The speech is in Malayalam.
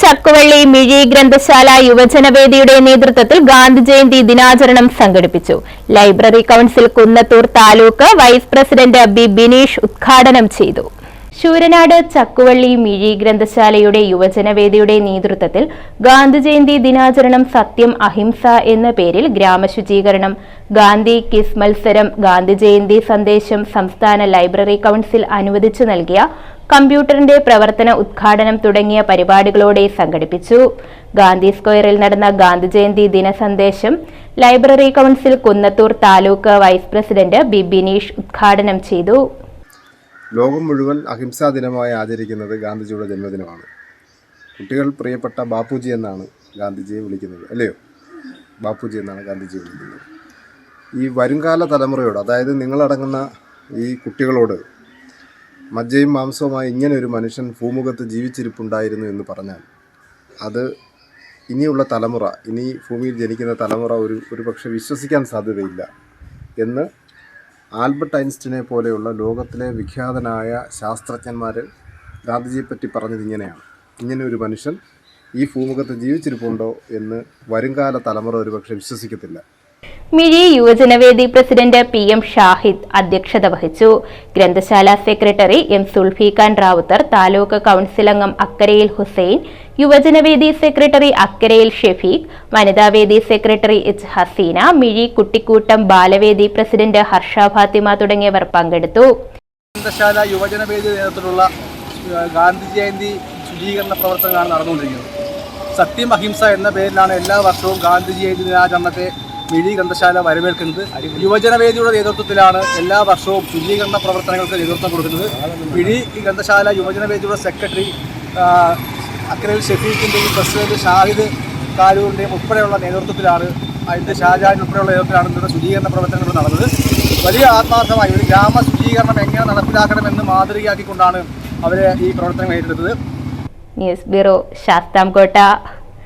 ചക്കുവള്ളി മിഴി ഗ്രന്ഥശാല യുവജനവേദിയുടെ നേതൃത്വത്തിൽ ഗാന്ധി ജയന്തി ദിനാചരണം സംഘടിപ്പിച്ചു. Library council Kunnathur taluk vice president B Bineesh ഉദ്ഘാടനം ചെയ്തു. ശൂരനാട് ചക്കുവള്ളി മിഴി ഗ്രന്ഥശാലയുടെ യുവജനവേദിയുടെ നേതൃത്വത്തിൽ ഗാന്ധി ജയന്തി ദിനാചരണം സത്യം അഹിംസ എന്ന പേരിൽ ഗ്രാമശുചീകരണം. ഗാന്ധി കിസ് മത്സരം ഗാന്ധി ജയന്തി സന്ദേശം സംസ്ഥാന ലൈബ്രറി കൌൺസിൽ അനുവദിച്ചു നൽകിയ കമ്പ്യൂട്ടറിന്റെ പ്രവർത്തന ഉദ്ഘാടനം തുടങ്ങിയ പരിപാടികളോടെ സംഘടിപ്പിച്ചു. ഗാന്ധി സ്ക്വയറിൽ നടന്ന Gandhi Jayanti ദിനസന്ദേശം library council Kunnathur taluk vice president B Bineesh ഉദ്ഘാടനം ചെയ്തു. ലോകം മുഴുവൻ അഹിംസാ ദിനമായി ആചരിക്കുന്നത് ഗാന്ധിജിയുടെ ജന്മദിനമാണ്. കുട്ടികൾ പ്രിയപ്പെട്ട ബാപ്പുജി എന്നാണ് ഗാന്ധിജിയെ വിളിക്കുന്നത് അല്ലയോ? ബാപ്പുജി എന്നാണ് ഗാന്ധിജിയെ വിളിക്കുന്നത്. ഈ വരുംകാല തലമുറയോട് അതായത് നിങ്ങളടങ്ങുന്ന ഈ കുട്ടികളോട് മജ്ജയും മാംസവുമായി ഇങ്ങനെ ഒരു മനുഷ്യൻ ഭൂമുഖത്ത് ജീവിച്ചിരിപ്പുണ്ടായിരുന്നു എന്ന് പറഞ്ഞാൽ അത് ഇനിയുള്ള തലമുറ ഇനി ഭൂമിയിൽ ജനിക്കുന്ന തലമുറ ഒരു ഒരു പക്ഷേ വിശ്വസിക്കാൻ സാധ്യതയില്ല എന്ന് ആൽബർട്ട് ഐൻസ്റ്റീനെ പോലെയുള്ള ലോകത്തിലെ വിഖ്യാതനായ ശാസ്ത്രജ്ഞന്മാർ ഗാന്ധിജിയെപ്പറ്റി പറഞ്ഞത് ഇങ്ങനെയാണ്. ഇങ്ങനെ ഒരു മനുഷ്യൻ ഈ ഭൂമുഖത്ത് ജീവിച്ചിരിപ്പുണ്ടോ എന്ന് വരുംകാല തലമുറ ഒരുപക്ഷെ വിശ്വസിക്കത്തില്ല. മിഴി യുവജനവേദി പ്രസിഡന്റ് പി എം ഷാഹിദ് അധ്യക്ഷത വഹിച്ചു. ഗ്രന്ഥശാല സെക്രട്ടറി എം സുൽഫിഖാൻ റാവുത്തർ താലൂക്ക് കൗൺസിലംഗം അക്കരയിൽ ഹുസൈൻ യുവജനവേദി സെക്രട്ടറി അക്കരയിൽ ഷെഫീഖ് വനിതാവേദി സെക്രട്ടറി എച്ച് ഹസീന മിഴി കുട്ടിക്കൂട്ടം ബാലവേദി പ്രസിഡന്റ് ഹർഷ ഫാത്തിമ തുടങ്ങിയവർ പങ്കെടുത്തു. യുവജനവേദി നേതൃത്വത്തിലുള്ള ഗാന്ധി ജയന്തി ശുചീകരണ പ്രവർത്തനങ്ങളാണ് നടന്നുകൊണ്ടിരിക്കുന്നത്. സത്യം അഹിംസ എന്ന പേരിലാണ് എല്ലാ വർഷവും ഗാന്ധി ജയന്തി ദിനാചരണത്തെ മിഴി ഗ്രന്ഥശാല വരവേൽക്കുന്നത്. യുവജനവേദിയുടെ നേതൃത്വത്തിലാണ് എല്ലാ വർഷവും ശുചീകരണ പ്രവർത്തനങ്ങൾക്ക് നേതൃത്വം കൊടുക്കുന്നത്. മിഴി ഗ്രന്ഥശാല യുവജനവേദിയുടെ സെക്രട്ടറി ആഹ്, അക്കരയിൽ ഷെഫീഖിന്റെയും പ്രസിഡന്റ് ഷാഹിദ് കാരൂരിന്റെയും ഉൾപ്പെടെയുള്ള നേതൃത്വത്തിലാണ് അതിന്റെ ഷാജാൻ ഉൾപ്പെടെയുള്ള നേതൃത്വത്തിലാണ് ഇതിന്റെ ശുചീകരണ പ്രവർത്തനങ്ങൾ നടന്നത്. വലിയ ആത്മാർത്ഥമായി ഒരു ഗ്രാമ ശുചീകരണം എങ്ങനെ നടപ്പിലാക്കണമെന്ന് മാതൃകയാക്കിക്കൊണ്ടാണ് അവരെ ഈ പ്രവർത്തനം ഏറ്റെടുത്തത്. News bureau Sasthamkotta.